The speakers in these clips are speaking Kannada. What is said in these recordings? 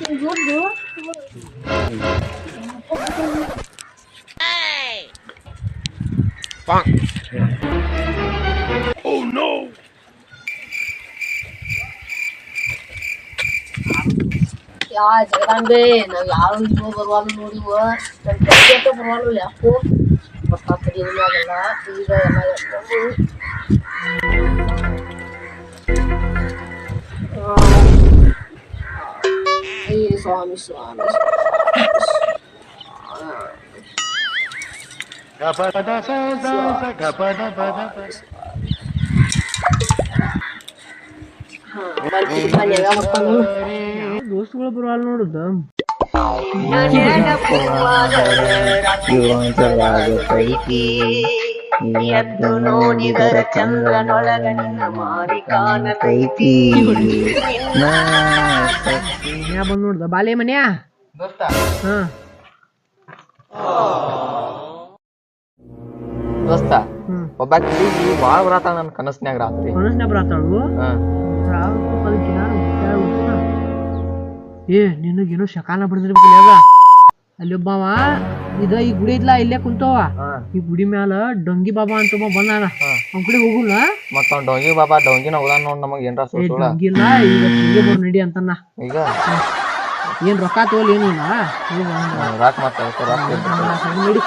ದುಡ್ಡು ಯಾ ಜಗದಾಂಬೆ ನಾವ್ ಯಾವ ಇಲ್ವೋ ಬರುವಾಗ ನೋಡಿವ ನನ್ ಕೈಗೆ ಅಂತ ಬರುವಲ್ಲ ಯಾಕೋ ಗೊತ್ತಾಗ್ತದೆ ಏನು ಆಗಲ್ಲ ಈಗ ಎಲ್ಲ ಎತ್ಕೊಂಡು ಅಯ್ಯೇ ಸ್ವಾಮಿ ಸ್ವಾಮಿ ದೋಸ್ತುಗಳು ಬರವಲ್ಲ ನೋಡುದ ಜೀವಂತವಾಗುತ್ತೈತಿ ಎದ್ದು ನೋಡಿದರ ಚಂದ್ರನೊಳಗ ನಿನ್ನ ಮಾರಿ ಕಾಣತೈತಿ ಬಂದ್ ನೋಡ್ದ ಬಾಲೆ ಮನ್ಯಾ ಹಾ. ದೋಸ್ತ ಹ್ಮ್. ಒಬ್ಬ ಹುಡುಗಿ ಬಾಳ ಬರತಾಳ ನನ್ನ ಕನಸ್ನ್ಯಾಗ ರಾತ್ರಿ. ಕನಸ್ನ್ಯಾಗ ಬರತ್ತಾಳು ಹಾ. ಏ ನಿನಗೇನೋ ಶಕಾಲ ಬಡ್ದಿರ್ಬೇಕಲ್ಲ ಅದ ಅಲ್ಲಿ ಒಬ್ಬವ ಇದ ಈ ಗುಡಿ ಇದ್ಲಾ ಇಲ್ಲೇ ಕುಂತವ. ಈ ಗುಡಿ ಮ್ಯಾಲ ಡೊಂಗಿ ಬಾಬಾ ಅಂತ ಒಬ್ಬ ಬಂದಾನ. ಅವ್ನ ಕಡೆ ಹೋಗುಲ್ಲ? ಮತ್ತ ಅವ್ನ್ ಡೊಂಗಿ ಬಾಬಾ ಡೊಂಗಿನ ಹೋದಾನ ನೋಡ್ ನಮಗ್ ಏನ್ರ ಡೊಂಗಿ ಇಲ್ಲ ಈಗ ಹಿಂಗೆ ಬರ್ ನಡಿ ಅಂತನ್ನ. ಈಗ? ಏನ್ ರೊಕ್ಕ ತೋಲ್ ಏನಿಲ್ಲ ಹೋಗ್ ಬಾ ಅಂದ. ರಾಕ್ ಮತ್ತ. ನಡಿ.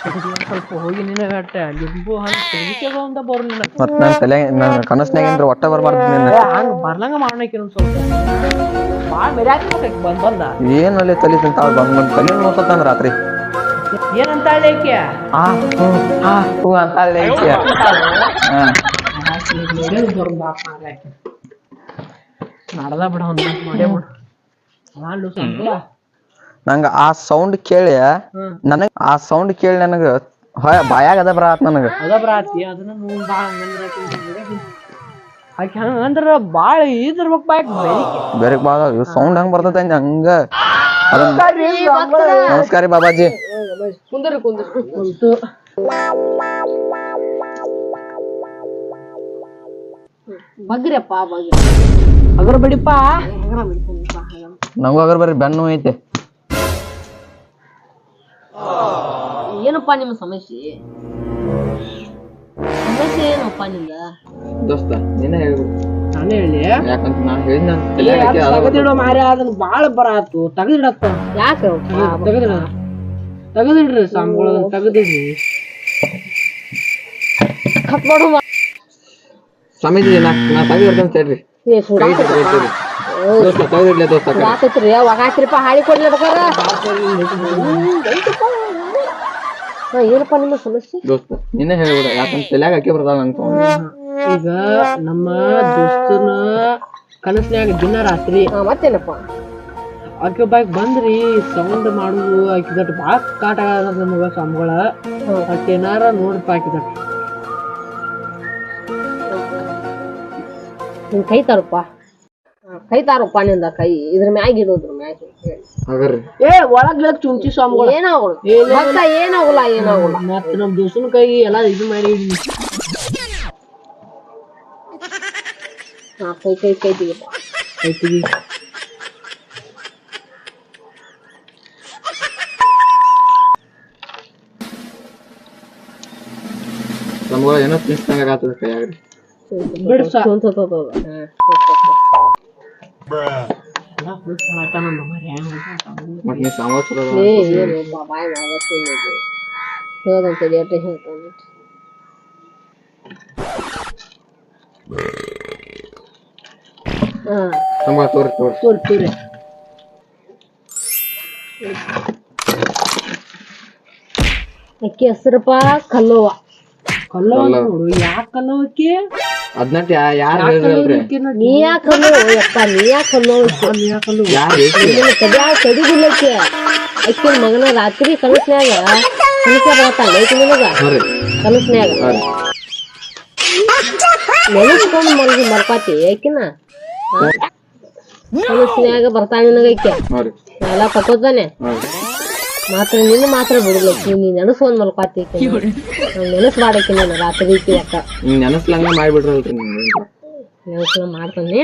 ಸ್ವಲ್ಪ ಹೋಗಿ ನಿನ್ನ ಅಟ್ಟ ಲಿಂಬು ಹಣ್ಣು ತೆಗಿತೇವ ಅಂತ ಬರ್ ನಿನ್ನ ಮತ್ ನನ್ ತಲೆ ನನ್ ಕನಸ್ನ್ಯಾಗ ಏನ್ರ ಒಟ್ಟ ಬರ್ಬಾರ್ದು ನಿನ್ನ ಹಂಗ ಬರ್ಲಂಗ ಮಾಡೋಣ ಒಂದ್ ಸ್ವಲ್ಪ ಭಾಳ ಮೆರ್ಯಾಕ ಬಂದ್ ಬಂದ ಏನ್ ಅಲ್ಲಿ ತಲಿ ತಿಂತಾಳ ಬಂದ್ ಬಂದ್ ತಲಿ ನೋಡ್ತಾನ ರಾತ್ರಿ ಏನಂತ ಹೇಳಿ ಆ ಹ್ಞೂ ಆ ಹ್ಞೂ ಅಂತ ಹೇಳಿ ಈಕಿ. ಹಾ. ನಡ್ದ ಬಿಡ ಒಂದ್ ಮಾಡೇ ಬಿಡು ಮಾಡು ಸ್ವಲ್ಪ ನಂಗ ಆ ಸೌಂಡ್ ಕೇಳಿ ನನಗೆ ಆ ಸೌಂಡ್ ಕೇಳಿ ನನಗ ಬಾಯಾಗದ ಬಾಯಾಗ ಅದ ಬರಾತ್ ನನಗ. ಅದ ಬರಾತಿ ಅದನ್ನ ನೋಡ್ ಬಾ ಆಕಿ ಹಂಗಂದ್ರ ಬಾಳ ಇದಿರ್ಬೇಕ್ ಬಾಯ್ ಆಕಿ ಬೆಳಿಗ್ಗೆ. ಬೇರೆ ಬಾಳ ಸೌಂಡ್ ಹಂಗ ಬರ್ತದ ಅಂದ್ ಹಂಗ. ನಮಸ್ಕಾರ ಬಾಬಾಜಿ. ಕುಂದರು ಕುಂದರು. ಕುಂತು. ಬಗ್ರಿಯಪ್ಪ ಬಗ್ರಿ ಅಗರ್ ಬಿಡಿಪ್ಪ ನಂಗೂ ಅಗರ್ ಬರ್ರಿ ಬೆನ್ನು ಐತೆ. ಏನಪ್ಪ ನಿಮ್ಮ ಸಮಸ್ಯೆ? ಸಮಸ್ಯೆ ಏನಪ್ಪ ನಿಂದ? ದೋಸ್ತ ನೀನೇ ಹೇಳ್ಬಿಡು ನಾನೇ ಹೇಳಿ? ಯಾಕಂತ ನಾನು ಹೇಳಿದ ತಗದಿಡೋ ಮಾರ್ಯ ಅದನ್ನ ಬಾಳ ಬರಾತು. ತಗದಿಡತ್ತ ಯಾಕ ತಗದಿಡ. ತಗದಿಡ್ರಿ ಸಾಂಬಳ ತಗದಿಡ್ರಿ ಕಟ್ ಮಾಡು ಸ್ವಾಮೀಜಿ ನಾ ನಾ ತೆಗಿರ್ತೇನೆ ತಡ್ರಿ ದೋಸ್ತ ತೆಗೆದಿಡ್ಲೆ ಹಾಳಿ ಕೊಡ್ಲಿ ಹಾ ಏನಪ್ಪ ನಿಮ್ಮ ಸಮಸ್ಯೆ? ದೋಸ್ತ ನಿನ್ನೆ ಹೇಳ್ಬಿಡು ಯಾಕಂತ ತಲ್ಯಾಗ ಹಾಕಿ ಬರ್ತಾವ ನಂಗೆ ಈಗ ನಮ್ಮ ದೋಸ್ತನ ಕನಸ್ನ್ಯಾಗ ದಿನ ರಾತ್ರಿ ಹಾ ಮತ್ತೇನಪ್ಪ? ಆಕೆ ಬಾಯ್ ಬಂದ್ರಿ ಸೌಂಡ್ ಮಾಡುದು ಆಕಿ ದಟ್ ಭಾಳ ಕಾಟ ಆಗದ ನಮಗ ಸಂಬಳ ಆಕೆ ಏನಾರ ನೋಡಪ್ಪ ಆಕಿ ದಟ್ ನಿನ್ ಕೈ ತಾರಪ್ಪ. ಕೈ ತಾರಪ್ಪ ಪಾನಿಂದ ಕೈ ಇದ್ರ ಮ್ಯಾಗ ಇಡೋದ್ರ ಮ್ಯಾಗ ಏ ಒಳಗ್ಲಕ್ ಚುಂಚಿ ಸ್ವಾಮಿಗಳು. ಏನಾಗಲ್ಲ. ಏನಾಗಲ್ಲ ಏನಾಗಲ್ಲ. ಮತ್ತ ನಮ್ ದೋಸ್ತನ ಕೈ ಎಲ್ಲಾ ಇದು ಮಾಡಿ. ಹಾ ಕೈ ಕೈ ಕೈ ತೆಗಿಪ್ಪ ಐತಿಗಿ ನಮ್ಗಳ ಏನೋ ತಿನ್ಸ್ದಂಗ ಆಗ್ತದ ಕೈಯಾಗ್ರಿ ಬಿಡ್ ಸಾ ಥು, ಥು, ಥು, ಥು. ಹಾ, ಥು, ಥು, ಥು. ಎಲ್ಲ ಬಿಡ್ ಸಾಕ ನಮ್ಮ ಮರ್ಯ ಹೆಂಗ್ ಮಾಡ್ತಾನ? ಮತ್ ನೀ ಸಾಮರ್ಥ್ಯ ಏ ಏನಪ್ಪ ಬಾಯ್ ಮಾಡ್ಬೇಕು ಹೇಳ್ದಂತ ರೇಟ್ ಹೇಳ್ತಾನೆ ಹಾ ನಮ್ಗ ತೋರಿ ತೋರಿ ತೋರಿ ತೋರಿ ಅಕ್ಕಿ ಹೆಸರಪ್ಪ ಕಲ್ಲವ್ವ ಕಲ್ಲವ ನೋಡು ಯಾಕ ಕಲ್ಲವಕ್ಕೆ ಯಾರು ನೀ ಯಾಕೆ ಕಲ್ಲೋ ಯಪ್ಪ ನೀ ಯಾಕೆ ಕಲ್ಲೋ ಯಾರು ಹೇಳ್ರಿ ಕದ್ಯಾವ ಕಡಿದಿಲ್ಲಕ್ಕೆ ಅಕ್ಕಿನ ಮಗನ ರಾತ್ರಿ ಕನಸ್ನ್ಯಾಗ ಕನಸ್ನ್ಯಾಗ ಬರ್ತಾಳ ಐತಿ ನಿನಗ? ಕನಸ್ನ್ಯಾಗ. ನೆನೆಸ್ಕೊಂಡ್ ಮಲ್ಗಿ ಮರ್ಪಾತಿ ಆಕಿನ ಕನಸ್ನ್ಯಾಗ ಬರ್ತಾಳ ನಿನಗ ಆಕೆ ಎಲ್ಲಾ ನೋಡ್ರಿ ಮಾತ್ರ ನಿನ್ನ ಮಾತ್ರ ಬಿಡಲ್ಲ ನೀ ನೆನಸ್ಕೊಂಡ್ ಮಲ್ಪಾತಿ ನೆನಸ್ ಮಾಡಕ್ಕೆ ನಾನು ರಾತ್ರಿ ಐತಿ ಅಕ್ಕ ನೆನಸ್ಲಂಗ ಮಾಡ್ಬಿಡ್ರಲ್ರಿ ನೆನಸ್ಕೊಂಡ್ ಮಾಡ್ತಾನೆ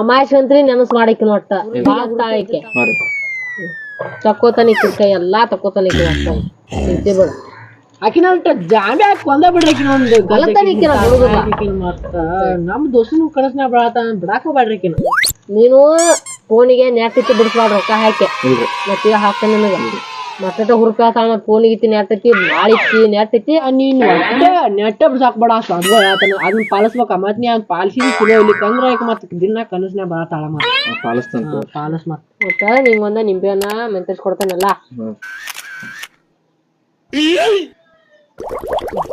ಅಮಾಯಸ್ಕಂತ್ರಿ ನೆನಸ್ ಮಾಡಾಕಿನ ಒಟ್ಟ ಬಾಳ ತಕ್ಕೋತಾನೆ ಹಾ ರೀ. ತಕ್ಕೋತಾನ ಇಕ್ಕಿನ ಕೈ ಎಲ್ಲಾ ತಕ್ಕೋತಾನ ಇಕ್ಕಿನ ಒಟ್ಟ ಬಿಡ. ಆಕಿನ ಜಾಂಬೆ ಹಾಕಿ ಕೊಂದ ಬಿಡ್ರಿ ಒಂದು ಹುಡುಗ ಮತ್ತ ನಮ್ ದೋಸ್ತನು ಕನಸ್ನ ಬಿಡಾತ ಬಿಡಾಕ ಬ್ಯಾಡ್ರಿ ನೀನು ಫೋನಿಗೆ ನೆಟ್ ಇತ್ತು ಬಿಡಿಸ್ಬಾರ್ದು ರೊಕ್ಕ ಹಾಕಿ. ಮತ್ತೆ ಹಾಕ್ತಾನೆ ನಿನಗ. ಮತ್ತೆ ಹುರ್ಕಾತಾನ ಫೋನಿಗೆ ಇತ್ತಿ ನೆಟ್ ಐತಿ ಭಾಳ ಇತ್ತಿ ನೆಟ್ ಐತಿ ನೀನ್ ಒಟ್ಟ ನೆಟ್ಟ ಬಿಡ್ಸಾಕ್ಬೇಡ ಬೇಡ ಸ್ವಂತ ಹೇಳ್ತಾನ ಅದನ್ನ ಪಾಲಿಸ್ಬೇಕ. ಮತ್ತೆ ನೀ ಅದ್ ಪಾಲಿಸಿ ಚಲೋ ಇಲ್ಲಿಕಂದ್ರ ಈಗ ಮತ್ತೆ ದಿನ ಕನಸ್ನ ಬರತ್ತಾಳ ಮತ್ತೆ. ಪಾಲಿಸ್ತಂತ ಪಾಲಸ್ ಮತ್ ಮತ್ತ ನಿಂಗ್ ಒಂದ ನಿಂಬೆಹಣ್ಣ ಮೆಂತರ್ಸ್ ಕೊಡ್ತಾನಲ್ಲ?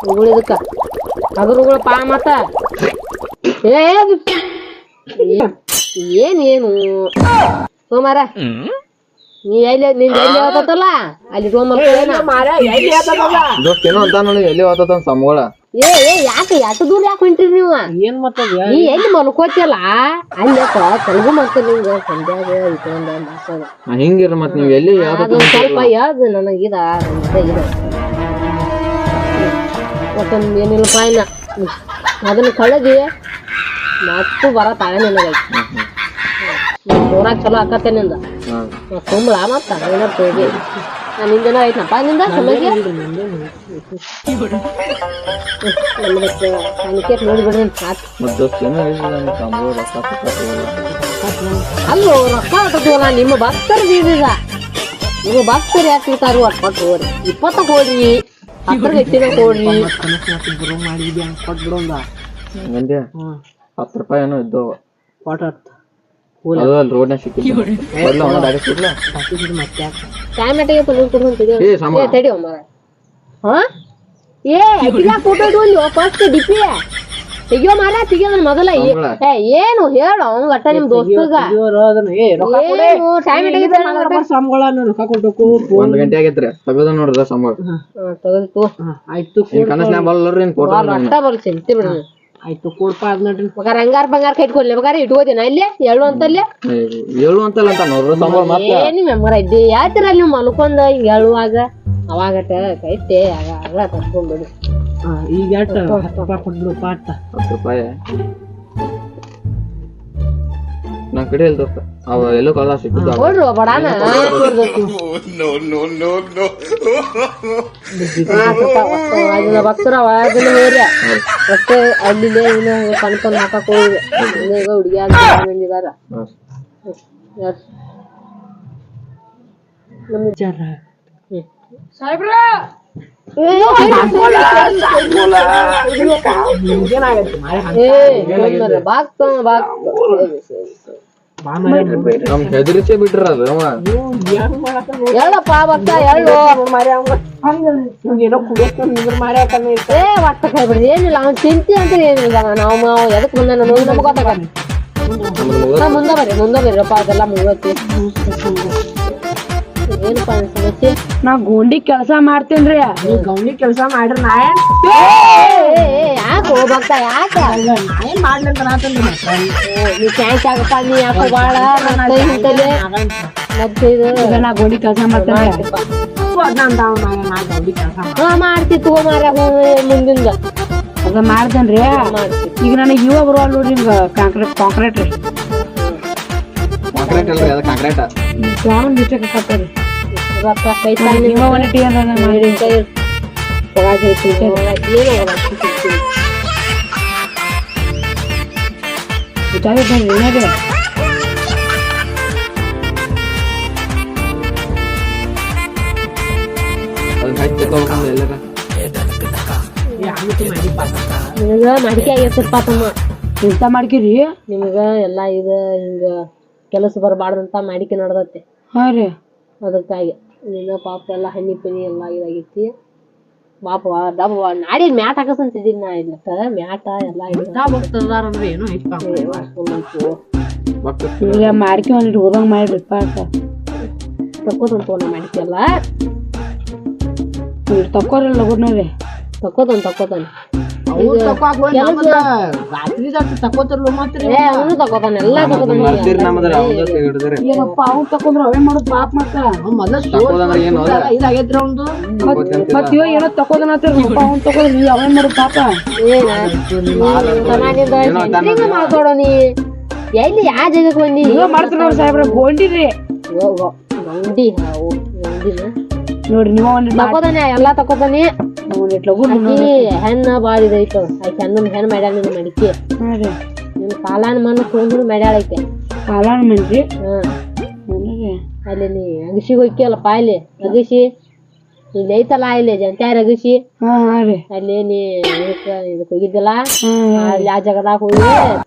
ಉಗುಳಿದಕ್ಕ ಅದ್ರ ಉಗುಳ ಪಾ ಮತ್ತ. ಏ ಅದು- ಏ- ಏನ್ ಏನು ಸೋಮಾರ ನೀ ಎಲ್ಲಿ ನಿನ್ ಎಲ್ಲಿ ಹೋಗ್ತಲ್ಲ ಅಲ್ಲಿ ಸೋಮಾರ ದೋಸ್ತ ಏನೋ ಅಂತ ನೋಡಿ ಎಲ್ಲಿ ಹೋಗ್ತದ ಸಮಗಳ? ಏ ಏ ಯಾಕೆ ಎಷ್ಟು ದೂರ ಯಾಕೆ ಹೊಂಟಿರಿ ನೀವು? ಏನ್ ಮತ್ತದ? ನೀ ಎಲ್ಲಿ ಮಲ್ಕೋತಿಯಲ್ಲ? ಅಲ್ಲಿ ತೆಲುಗು ಮಾಡ್ತ ನಿಂಗ? ಸಂಧ್ಯಾಗ ಇಟ್ಕೊಂಡ ಮಾತಾಡ. ಹಿಂಗಿರ ಮತ್ ನೀವ್ ಎಲ್ಲಿ ಯಾವ್ದ ಸ್ವಲ್ಪ ಯಾವ್ದು ನನಗೆ ಇದ. ಒಟ್ಟೊಂದು ಏನಿಲ್ಲಪ್ಪ ಇನ್ನ? ಅದನ್ನ ಕಳೆದಿ. ಮತ್ತು ಬರ ತಾಳೆ ನಿನಗೈತಿ ಜೋರಾಗಿ ಚಲೋ ಆಕತ್ತೆ ನಿಂದ. ತುಂಬಳ ಮತ್ತ ತೋಗಿ ನಿಂದೇನ ಐತನಪ್ಪ ನಿಂದ ನೋಡಿಬಿಡ್ರಿ ಸಾಕು. ಅಲ್ಲೋ ರೊಕ್ಕ ನಿಮ್ಮ ಭಕ್ತರು ಬೀದಿದ. ನಿಮ್ಮ ಭಕ್ತರು ಯಾಕೆ ಇರ್ತಾರು ಅಷ್ಟು ಕೊಟ್ಟು ಹೋಗ್ರಿ ಇಪ್ಪತ್ತ ಹೋಗ್ರಿ ಹತ್ತರ ಹೆಚ್ಚಿನ ಹೋಗ್ರಿ ಮಾಡಿದ್ಯಾ ಬರೋ ಮಾಡಿದ್ವಿ ಹತ್ತು ರೂಪಾಯಿ ಏನೋ ಇದ್ದವ. ಕೊಟ್ಟ ಅದು ಅಲ್ಲಿ ರೋಡ್ನಾಗ ಸಿಕ್ಕಿಲ್ಲ ಬರ್ಲ ಅವನ ದಾರಿ ಸಿಗ್ಲ? ಮತ್ತೆ ಯಾಕೆ ಟೈಮ್ ಎಟ್ಟಿಗೆ ತಂದು ಏ ಸಮ ಏ ತಡಿ ಅಮ್ಮ. ಹಾ? ಏ ಫೋಟೋ ಫಸ್ಟ್ ಡಿಪಿ ತೆಗಿಯೋ ಮಾರ ಮೊದಲ ಏ- ಏನು? ಹೇಳು ಅವ್ನ ಗಟ್ಟ ನಿಮ್ ದೋಸ್ತಗ. ಇವ್ರು ಅದನ್ನ. ಏ ರೊಕ್ಕ ಕೊಡೆ ಏನು? ಟೈಮ್ ಎಟ್ಟಿಗೆ ಸಂಬಳ ರೊಕ್ಕ ಕೊಟ್ಟಕು ಒಂದ್ ಗಂಟೆ ಆಗೈತ್ರಿ. ತಗದ ನೋಡ್ರ ಸಂಬಳ ತೆಗೆದು ಆಯ್ತು ಏನ್ ಕನಸ್ನ್ಯಾಗ ಬಲ್ಲರಿ ಫೋಟೋ ಅಟ್ಟ ಚಿಂತೆ ಬಿಡ್ರಿ. ಆಯ್ತು ಕೊಡ್ಪ ಅದ್ ನೋಡ್ರಿ. ಬಗಾರ ಹಂಗಾರ ಬಂಗಾರ ಕಟ್ಕೊಡ್ಲಿ ಬಗಾರ ಇಟ್ಕೋದಿನ ಇಲ್ಲೇ ಎಳ್ಳು ಅಂತಲ್ಲೇ? ಏಳು ಅಂತಲ್ಲ ಅಂತ ನೋಡ್ರಿ ಸಂಬಳ ಮತ್ತೆ? ಏನಿ ಮೆಂಬರ್ ಇದ್ದಿ? ಯಾತಿರ ನೀವು ಮಲ್ಕೊಂಡ ಹಿಂಗ ಹೇಳುವಾಗ ಅವಾಗಟ ಕೈತೆ ಆಗ ಹಾ, ಈಗ ಎಷ್ಟ ಹತ್ತು ರೂಪಾಯಿ ಕೊಟ್ಬಿಡು ಪಾಟ ಹತ್ತು ರೂಪಾಯಿ. ನನ್ ಕಡೆ ಇಲ್ಲ ದೋಸ್ತ ಅವ ಎಲ್ಲೋ ಕಾಲ ಸಿಕ್ಕಿದ್ದ. ಕೊಡ್ರು ಬಡಾನ ಭಕ್ತರ ಅದನ್ನ ಹೋರಿ ಅಷ್ಟೇ ಅಲ್ಲಿ ಇನ್ನ ಸಣ್ಣ ಸಣ್ಣ ಹಾಕಕ್ ಈಗ ಏನಾಗತ್ತೆ ಬಾಕ್ತ ಬಾಕ್ತ ಬಾ ಮಾಯ ನಮ್ ಹೆದರಿಸೇ ಬಿಟ್ರ ಅದು ಅವ ಏನು ಮಾಡಕ್ಕ ಹೇಳಪ್ಪ ಭಕ್ತ ಹೇಳು ಏನೋ ಕುಡಿಯಕ್ಕ ನಿಂದ್ರ ಮಾರ್ಯಾಕನ್ನ ಏ ಒಟ್ಟ ಕೈ ಬಿಡ್ರಿ ಏನಿಲ್ಲ ಅವ್ನ್ ಚಿಂತೆ ಅಂತ ಏನಿಲ್ಲ ನಾವು ನಾವು ಎದಕ್ ಬಂದ ನಮಗೆ ನಮ್ಗೆ ಗೊತ್ತಾಗತ್ತೆ ನಾ ಮುಂದೆ ಬರ್ರಿ ಮುಂದೆ ಬರ್ರಪ್ಪ ಅದೆಲ್ಲ ಮುಗಿತಿ ಏನಪ್ಪ ನಿನ್ ಸಮಸ್ಯೆ ನಾ ಗೋಂಡಿ ಕೆಲಸ ಮಾಡ್ತೇನ್ರಿ. ನೀವು ಗೌಂಡಿ ಕೆಲಸ ಮಾಡ್ರಿ ನಾ ಏನ್? ಯಾಕೆ ಯಾಕೆ? ನಾ ಏನ್ ನೀ ಆಗಪ್ಪ ನೀ ಯಾಕೋ ಬಾಳ ನನ್ ಕೈ ಹಿಂತಲೆ ಮತ್ತೆ ಇದು ಈಗ ನಾ ಗೋಂಡಿ ಕೆಲಸ ಮಾಡ್ತೇನೆ. ಹಾ ಮಾಡ್ತಿ ತಗೋ ಮುಂದಿಂದ. ಅದ ಮಾಡ್ತೇನ್ರಿ. ಮಾಡ್ತಿ. ಈಗ ನನಗೆ ಇವ ಬರುವಲ್ಲ ನೋಡ್ರಿ ನಿಮ್ಗೆ ಕಾಂಕ್ರೀಟ್ ಕಾಂಕ್ರೀಟ್ ರೀ. ಕಾಂಕ್ರೀಟ್ ಅಲ್ರಿ ಅದ ಕಾಂಕ್ರೀಟ್ ಯಾವ ಮಿಸ್ಟೇಕ್ ರೊಕ್ಕ ಕೈ ಅದ ಮಾಡಿ ಕೈ ಒಳಗೆ ಏನೋ. ಏನಾಗಿದೆ ನಿನಗ ಮಡಿಕೆ ಆಗೈತಪ್ಪ ತಮ್ಮ ಕೆಲಸ ಮಾಡ್ಕಿರಿ ನಿಮಗ ಎಲ್ಲಾ ಇದು ಹಿಂಗ ಕೆಲಸ ಬರಬಾರ್ದಂತ ಮಡಿಕೆ ನಡ್ದತ್ತೆ ಹಾ ರೀ ಅದಕ್ಕಾಗಿ ನಿನ್ನ ಪಾಪ ಎಲ್ಲ ಹಣ್ಣಿ ಪನಿ ಎಲ್ಲ ಇದಾಗೈತಿ ಪಾಪ ಡಬ್ಬ ನಾಡಿ ಮ್ಯಾಟ್ ಹಾಕಸಂತಿದ್ದೀನಿ ನಾ ಇಲ್ಲಕ್ಕ ಮ್ಯಾಟ ಎಲ್ಲ ಭಕ್ತದಾರಂದ್ರೆ ಏನೋ ಈಗ ಮಾಡ್ಕಿ ಒಂದಿಟ್ಟು ಹೋದಂಗ ಮಾಡಿರಿಪ್ಪ ಅಂತ. ತಕ್ಕೋದಂತ ಒಂದು ಮಾಡ್ಕೆಲ್ಲ ತಕ್ಕೋರಿ ಲಗುನ ರೀ ತಕ್ಕೋತಾನ ತಕ್ಕೋತಾನ. ಏನು? ತಕೋದನ ನೀ ಎಲ್ಲಿ ಯಾವ ಜಾಗಕ್ಕೆ ಬಂದಿ? ಮಾಡ್ತೀರಿ ನೋಡ್ರಿ ಸಾಹೇಬ್ರ ಗೋಂಡಿರಿ ಗಂಡಿ ನೋಡ್ರಿ ನೀವ ಎಲ್ಲಾ ತಕೋತಾನೆ ಹೆಣ್ಣ ಬಾಳ ಇದೈತೆ ಆಕಿ ಹೆಣ್ಣು ಹೆಣ್ಣು ಮಾಡ್ಯಾಳ ನಿನ್ನ ಮಡಿಕೆ. ನಿನ್ನ ಕಾಲಾನ ಮಣ್ಣು ತೊಗೊಂಡು ಮಾಡ್ಯಾಳ ಐತೆ. ಕಾಲಾನ ನೋಡ್ರಿ ಅಲ್ಲಿ ನೀ ಅಗಸಿಗೆ ಹೋಗ್ಯಲ್ಲಪ್ಪ ಪಾಯ್ಲಿ ಅಗಸಿ ಇಲ್ಲಿ ಐತಲ್ಲ ಇಲ್ಲಿ ಜಂತ್ಯಾರ ಅಗಸಿ ಅಲ್ಲಿ ನೀ ಇದಕ್ಕೆ ಇದಕ್ ಹೋಗಿದ್ದಲ್ಲ? ಅಲ್ಲಿ ಆ ಜಾಗದಾಗ ಹೋಗಿ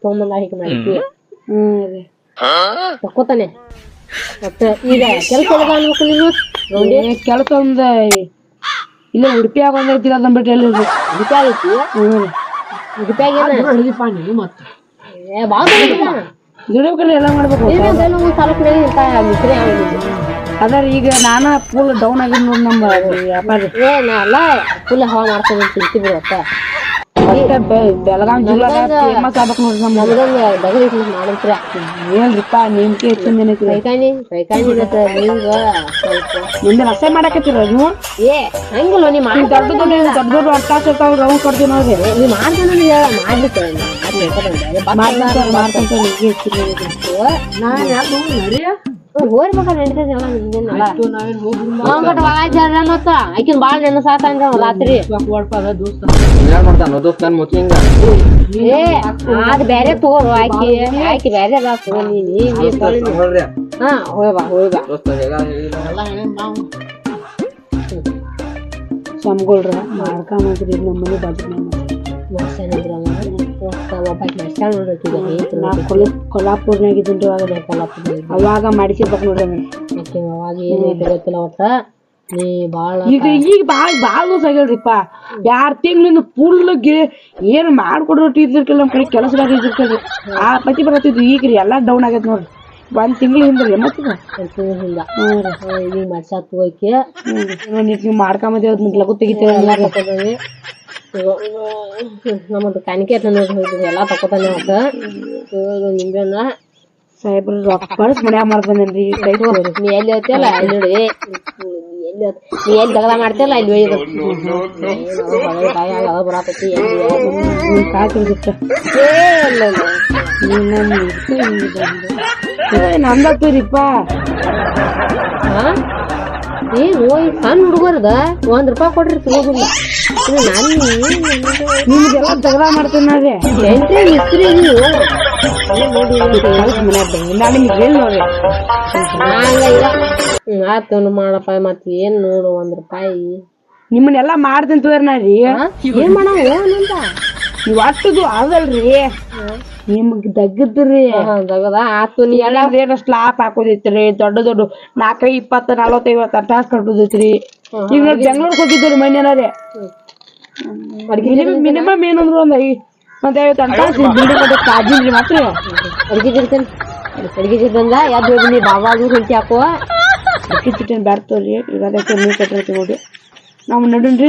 ತೊಗೊಂಬಂದ ಹೀಗೆ ಮಾಡಿದ್ವಿ ತಕ್ಕೋತಾನೆ. ಮತ್ತೆ ಈಗ ಕೆಲಸ ಅನ್ಬೇಕು ನೀನು? ಕೆಲಸ ಒಂದ ಇಲ್ಲ ಉಡುಪಿಯಾಗ ಒಂದ್ ಐತಿ ಅದನ್ನ ಬಿಟ್ಟು ಎಲ್ಲಿ ರೂಪಾಯಿ ಐತಿ ರೂಪಾಯಿ ಏನ ಹಿಡಿದಿಪ್ಪ ನೀವು ಮತ್ತೆ ಏ ಭಾಳ ದುಡಿಬೇಕಲ್ಲ ಎಲ್ಲ ಮಾಡ್ಬೇಕು ಸ್ವಲ್ಪ ಇಂತ ಮಿಸ್ರಿ ಆಗೋದು ಅದಾರ ಈಗ ನಾನ ಫುಲ್ ಡೌನ್ ಆಗಿ ನೋಡಿ ನಮ್ಮ ವ್ಯಾಪಾರ. ಏ ನಾ ಅಲ್ಲ ಫುಲ್ ಹವಾ ಮಾಡ್ಕೊಂಡು ತಿಂತೀವಿ ಬಿಡತ್ತ ಬೆಳಗಾಂ ಜಿಲ್ಲಾಗ ಫೇಮಸ್ ಆಗ್ಬೇಕು ನೋಡ್ರಿ ನಮ್ಮ ಮಾಡಿದ್ರ. ಏನ್ರಿಪ್ಪ ನಿಮ್ಗೆ ಹೆಚ್ಚಿಂದ ಏನೈತಿ ಕೈಕಾಣಿ ಕೈಕಾಣಿ ಇರತ್ತ ನಿಂಗ ಸ್ವಲ್ಪ ನಿಮ್ದು ರಸೆ ಮಾಡಕತ್ತೀರ ನೀವು? ಏ ಹಂಗಿಲ್ಲ ನೀ ಮಾಡಿ ದೊಡ್ಡ ದೊಡ್ಡ ದೊಡ್ಡ ದೊಡ್ಡ ಅಟ್ಟಾಸ್ ಇರ್ತಾವ ರೌಂಡ್ ಕೊಡ್ತೀವಿ ನೋಡ್ರಿ ನೀ ಮಾಡ್ತೀನಿ ಹೇಳ ಮಾಡ್ಲಿಕ್ಕೆ ಮಾಡ್ತಾರೆ ಮಾಡ್ಕೊಂತ ನಿಮ್ಗೆ ನಾನು ಯಾಕೆ ಹೋರಿ ಮಗ ನಡೀತದೆ ಎಲ್ಲ ನಿಂದೇನಲ್ಲ ನಾವೇನ್ ಹೋಗಿ ಅವ್ನ್ ಬಟ್ ವಾಜ್ ಮತ್ತ ಆಕಿನ ಬಾಳ ನೆನಸಾತ ಅಂದ್ರ ರಾತ್ರಿ ಅದ ದೋಸ್ತ ಏನ್ ಮಾಡ್ತಾನ ದೋಸ್ತ ನನ್ ಮುಚ್ಚಿ ಹಿಂಗ ಏ ಅದ್ ಬ್ಯಾರೆ ತಗೋರು ಆಕಿ ಆಕಿ ಬ್ಯಾರೆ ಅದ ತಗೋ ನೀ ನೀ ನೀ ತೊಳಿ ನೀ. ನೋಡ್ರಿ ಹಾ ಹೋಯ್ ಬಾ ಹೋಯ್ ಬಾ ದೋಸ್ತ ಹೇಗ ಹೇಳಿಲ್ಲ. ಸಮಗೊಳ್ರ ಮಾಡ್ಕೊಂಬಂದ್ರಿ ನಮ್ಮ ಮನೆ ಬಾಜು ಮಾಡ್ಸ್ಯಾನಿದ್ರ ಅವ. ಒಟ್ಟ ಒಬ್ಬಾಕಿ ಕೊಲ್ಲಾಪುರ್ನಾಗ ಇದ್ದೀನಿ ಅವಾಗ ಕೊಲ್ಲಾಪುರ ಅವಾಗ ಮಾಡಿಸಿರ್ಬೇಕು ನೋಡ್ರಿ ಮತ್ತೆ ಅವಾಗ ಏನೈತೆ ಗೊತ್ತಿಲ್ಲ ಒಟ್ಟ ನೀ ಬಾಳ ಈಗ ಈಗ ಭಾಳ ಭಾಳ ದಿವಸ ಆಗ್ಯಾಳ್ರಿಪ್ಪ ಯಾರ್ ತಿಂಗಳಿಂದ ಫುಲ್ ಗಿ ಏನ್ ಮಾಡ್ಕೊಡೋ ಇದ್ದಿರ್ಕಿಲ್ಲ ನಮ್ ಕಡೆ ಕೆಲಸ ಇದ್ದಿರ್ಕಲ್ರಿ ಆ ಪತಿ ಬರತ್ತಿದ್ರು ಈಗ ರೀ ಎಲ್ಲಾ ಡೌನ್ ಆಗೈತೆ ನೋಡ್ರಿ ಒಂದ್ ತಿಂಗಳು ಹಿಂದ್ರಿ ಮತ್ತಿದ ಹಿಂದ ಈಗ ಮಾಡ್ಸಾತ್ ಹೋಗಿ ಒಂದಿಟ್ ನೀವು ಮಾಡ್ಕೊಂಬಂದಿ ಅದ್ ಲಗು ತೆಗಿತೀರ ಎಲ್ಲ ನಮ್ಮದು ಕಾಣಿಕೆ ಹೋಗಿದ್ವಿ ಎಲ್ಲ ತಕೋತಾನೆ ಅಂತ ಇದು ನಿಂಬೆಹಣ್ಣ ಸಾಹೇಬ್ರ ರೊಕ್ಕ ಕೈ ತೋರಿ ನೀ ಎಲ್ಲಿ ಹೋಗ್ತಿಯಲ್ಲ ಅಲ್ಲಿ ನೋಡಿ. ನೀ ಎಲ್ಲಿ ಹೋಗ್- ನೀ ಎಲ್ಲಿ ತಗದ ಮಾಡ್ತಿಯಲ್ಲ? ಅಲ್ಲಿ ಒಯ್ದು ಅದ ಬರಾತೈತಿ. ಏನು ಓಯ್ ಸಣ್ಣ ಹುಡುಗರದ ಒಂದ್ ರೂಪಾಯಿ ಕೊಡ್ರಿ ನಾನು ನಿಮ್ಗೆಲ್ಲ ತಗದ ಮಾಡ್ತೀನಿ ನೋಡ್ರಿ ಎಂಟ್ರಿ ಮಿಸ್ತ್ರಿ ನೀವು. ಹಂಗ ಆತು ಮಾಡಪ್ಪ ಮತ್ ಏನ್ ನೋಡು ಒಂದ್ ರೂಪಾಯಿ. ನಿಮ್ಮನ್ನೆಲ್ಲ ಮಾಡ್ತೀನಿ ತೋರಿ ನಾ ರೀ ಹಾ? ಏನ್ ಮಾಡ ಏನಂತ ಆಗಲ್ರಿ. ಅಟ್ಟದು ಅದಲ್ರಿ ನಿಮ್ಗ್ ದಗ್ಗದ್ರಿ ಹಾ, ದಗದ. ಆತು ನೀ ಎಲ್ಲ ಸ್ಲಾಪ್ ಹಾಕೋದೈತ್ರಿ ದೊಡ್ಡ ದೊಡ್ಡ ನಾಲ್ಕೈ ಇಪ್ಪತ್ತ ನಲವತ್ತೈವತ್ತು ಅಟ್ಟಾಸ್ ಕಟ್ಟೋದೈತ್ರಿ ಈಗ ನೋಡಿ ಬೆಂಗ್ಳೂರ್ಗೆ ಹೋಗಿದ್ದೀರಿ ಮನೇನ ರೀ ಮಿನಿಮಮ್ ಮಿನಿಮಮ್ ಏನಂದ್ರು ಒಂದ್ ಐ ಐವತ್ತು ಅಂಟಾಸ್ ಬಿಲ್ಡಿಂಗ್ ಕಾಜಿನ್ರಿ ಮಾತ್ರ. ಅಡ್ಗೆ ಜಿರ್ತೇನೆ ಅಡ್ಗೆ ಜಿರ್ತಂದ ಯಾವ್ದು ಬಾಬಾ ಅದು ಹೊಂಟಿ ಹಾಕುವ. ಅಕ್ಕಿ ಚಿಟ್ಟನ್ ಈಗ ಅದಕ್ಕೆ ನೀವು ಕಟ್ಟಿರ್ತೀವಿ ನೋಡಿ. ನಾವು ನಡುನ್ರಿ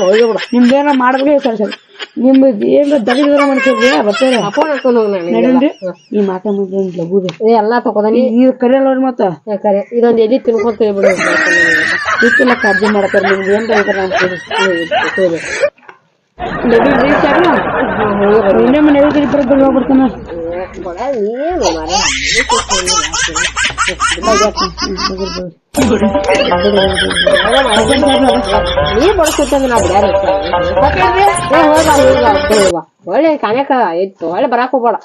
ಹೋಗಿ ಬಿಡು ನಿಮ್ದೇನ ಮಾಡ್ಬೇಕು ಸರಿ ಸರಿ. ನಿಮ್ದು ಏನು ದಗದ ಮಾಡ್ತೀರಿ ಬರ್ತಾರೆ ಫೋನ್ ಹಾಕೊಂಡ್ ಹೋಗ್ ನಡುನ್ರಿ ಈ ಮಾತ ಮುಂದೆ ಲಘುದೆ ಏ ಎಲ್ಲಾ ತಗೋದಾನಿ. ಈ ಕರೆಯಲ್ಲ ಮತ್ತ? ಕರೆ. ಇದೊಂದು ಎಲ್ಲಿ ತಿನ್ಕೊಂತ ಬಿಡು ಇಷ್ಟೆಲ್ಲ ಕರ್ಜಿ ಮಾಡ್ತಾರೆ ನಿಮ್ಗೆ. ಏನ್ ನಡುನ್ರಿ ಸರಿ ಇನ್ನೊಮ್ಮೆ ನಡುಗ್ರಿ ಬರೋದು ಹೋಗ್ಬಿಡ್ತಾನ. ಏನು? ನೀ ಬಡ್ಕೊತಂದ್ರೆ ನಾ ಬಿಡ್ಯಾರ ಏ ಹೋಗ ಹೋಗ ಹೋಗ ಒಳ್ಳೆ ಕಾಣಕ ಇತ್ತು ಒಳ್ಳೆ ಬರಾಕ್ ಹೋಗ್ಬೇಡ